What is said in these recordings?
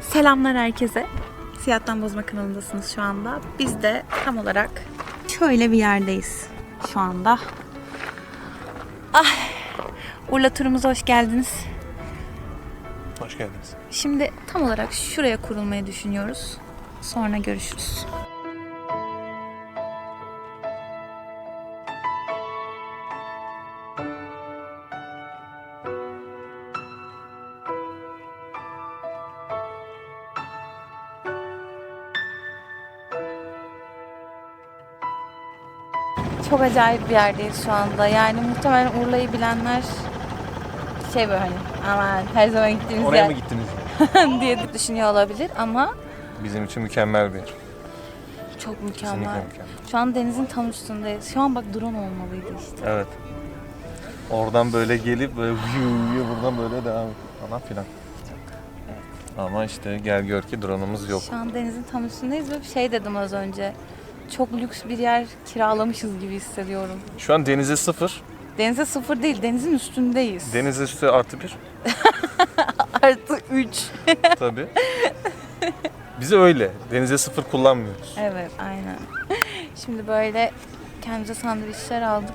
Selamlar herkese. Siyahtan Bozma kanalındasınız şu anda. Biz de tam olarak şöyle bir yerdeyiz şu anda. Ah! Urla turumuza hoş geldiniz. Hoş geldiniz. Şimdi tam olarak şuraya kurulmayı düşünüyoruz. Sonra görüşürüz. Çok acayip bir yerdeyiz şu anda. Yani muhtemelen Urla'yı bilenler şey böyle hani aman her zaman gittiğimiz Oraya yer mı gittiniz? diye düşünüyor olabilir ama Bizim için mükemmel bir yer. çok mükemmel. Kesinlikle mükemmel. Şu an denizin tam üstündeyiz. Şu an bak drone olmalıydı işte. Evet. Oradan böyle gelip böyle viyu buradan böyle devam falan filan. Ama işte gel gör ki drone'umuz yok. Şu an denizin tam üstündeyiz ve şey dedim az önce. Çok lüks bir yer kiralamışız gibi hissediyorum. Şu an denize sıfır, Denize sıfır değil, denizin üstündeyiz. denize üstü artı bir. Artı 3. Tabii. Bize öyle. Denize sıfır kullanmıyoruz. Evet, aynen. Şimdi böyle kendimize sandviçler aldık.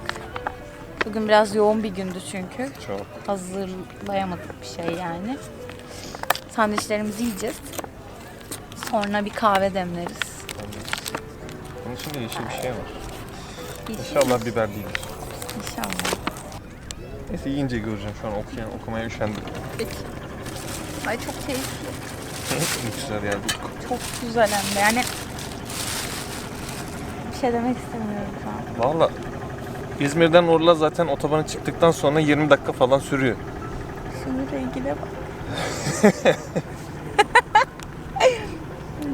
Bugün biraz yoğun bir gündü çünkü. Çok. Hazırlayamadık bir şey yani. Sandviçlerimizi yiyeceğiz. Sonra bir kahve demleriz. Bunun içinde yeşil bir şey var. Yeşil İnşallah biber değildir. İnşallah. Neyse yiyince göreceğim şu an okuyan, okumaya üşendim. Peki. Ay çok keyifli. Lüksler yani. Çok güzel hem de. Yani bir şey demek istemiyorum şu an. Valla İzmir'den Urla zaten otobana çıktıktan sonra 20 dakika falan sürüyor. Şunun rengine bak.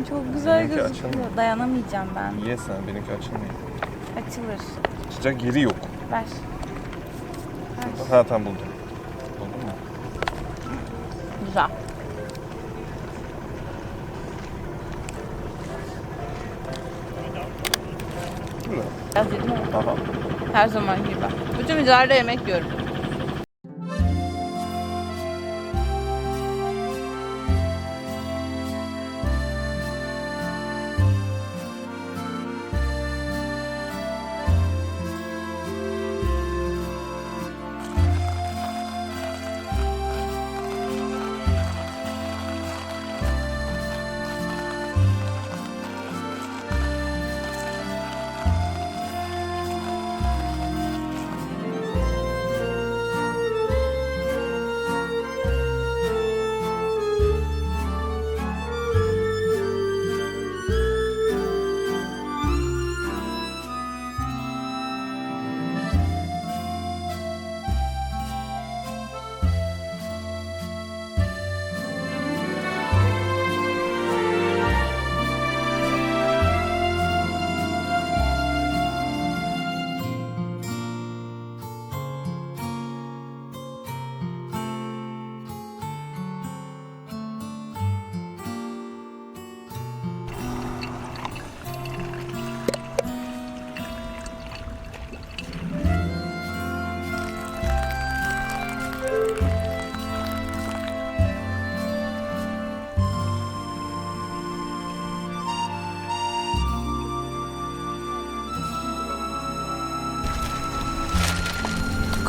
çok güzel Benimki gözüküyor. açılmıyor. Dayanamayacağım ben. Ye sen benimki açılmıyor. Açılır. Sıcak yeri yok. Ver. Ver. Ha tamam buldum. Buldun mu? Güzel. Güzel. Biraz yedim ama Aha. her zaman gibi. Bütün videolarda yemek yiyorum.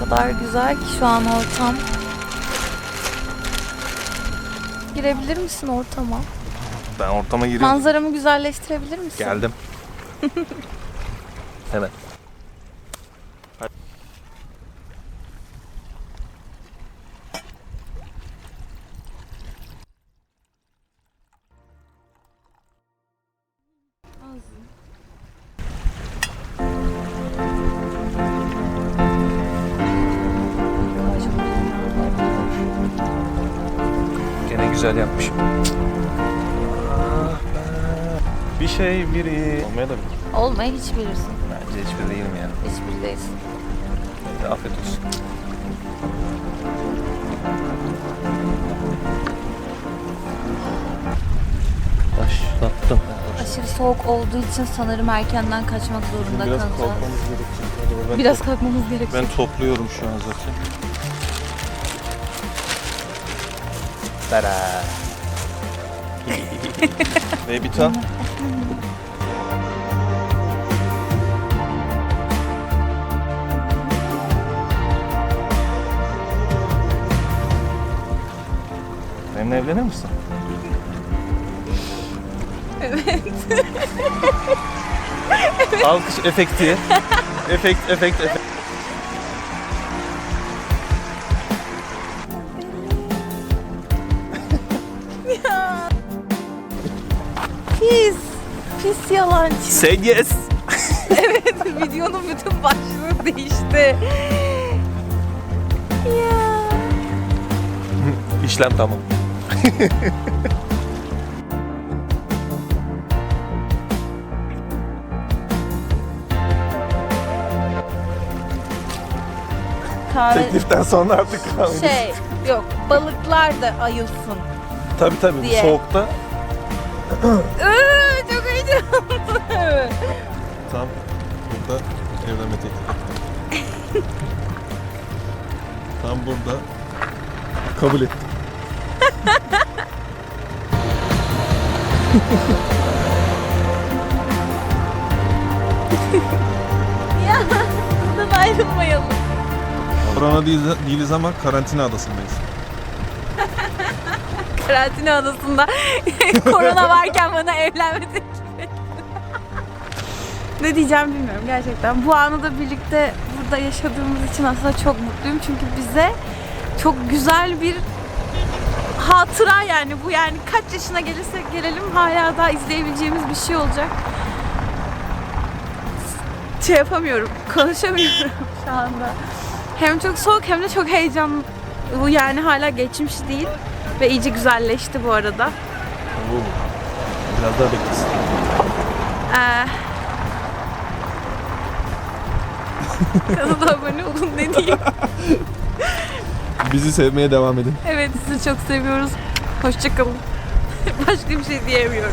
Kadar güzel ki şu an ortam. Girebilir misin ortama? Ben ortama giriyorum. Manzaramı güzelleştirebilir misin? Geldim. Hemen. güzel yapmışım. Bir şey biri. Olmaya da bilir. Olmayı hiç bilirsin. Bence hiçbir değilim yani. Hiçbir değilsin. Hadi afiyet olsun. Başlattım. Aşırı soğuk olduğu için sanırım erkenden kaçmak zorunda Biraz kalacağız. kalkmamız gerekecek. Hadi ben, Biraz kalkmamız gerekiyor. ben topluyorum şu an zaten. Tada. Baby Tom. Benimle evlenir misin? Evet. Alkış efekti. Efekt, efekt, efekt. Pis. Pis yalancı. Say yes. Videonun bütün başlığı değişti. ya. İşlem tamam. Kahve Tekliften sonra artık kalmış. şey yok balıklar da ayılsın. Tabii tabii diye. bu soğukta çok heyecanlı. tam burada evlenme teklif ettim. tam burada kabul ettim. ya buradan ayrılmayalım. Korona değiliz, değiliz ama karantina adasındayız. Karantina adasında korona varken bana evlenme teklif ne diyeceğim bilmiyorum gerçekten. Bu anı da birlikte burada yaşadığımız için aslında çok mutluyum. Çünkü bize çok güzel bir hatıra yani bu yani kaç yaşına gelirsek gelelim hala daha izleyebileceğimiz bir şey olacak. Şey yapamıyorum, konuşamıyorum şu anda. Hem çok soğuk hem de çok heyecanlı. Bu yani hala geçmiş değil ve iyice güzelleşti bu arada. Bu biraz daha beklesin. Ee, kanala abone olun ne diyeyim. Bizi sevmeye devam edin. Evet sizi çok seviyoruz. Hoşçakalın. Başka bir şey diyemiyorum.